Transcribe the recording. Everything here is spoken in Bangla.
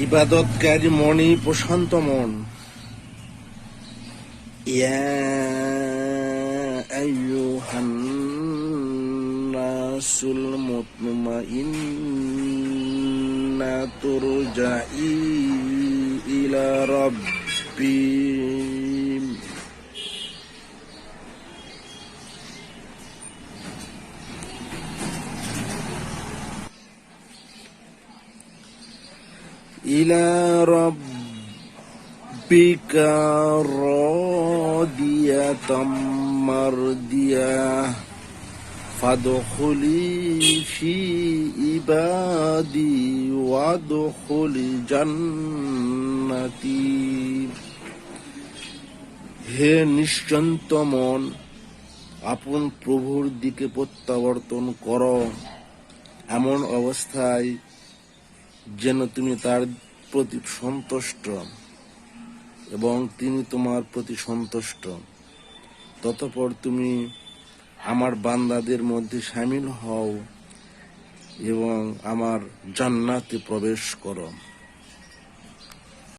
ইবাদতকারী মনি প্রশান্ত মন। ইয়া মতনুমা ইন্না তোর ইলা রাব্বি। إلى ربك راضية مرضية فادخلي في عبادي وادخلي جنتي হে নিশ্চন্ত মন আপন প্রভুর দিকে প্রত্যাবর্তন করো এমন অবস্থায় যেন তুমি তার প্রতি সন্তুষ্ট এবং তিনি তোমার প্রতি সন্তুষ্ট। ততপর তুমি আমার বান্দাদের মধ্যে সামিল হও এবং আমার জান্নাতে প্রবেশ করো।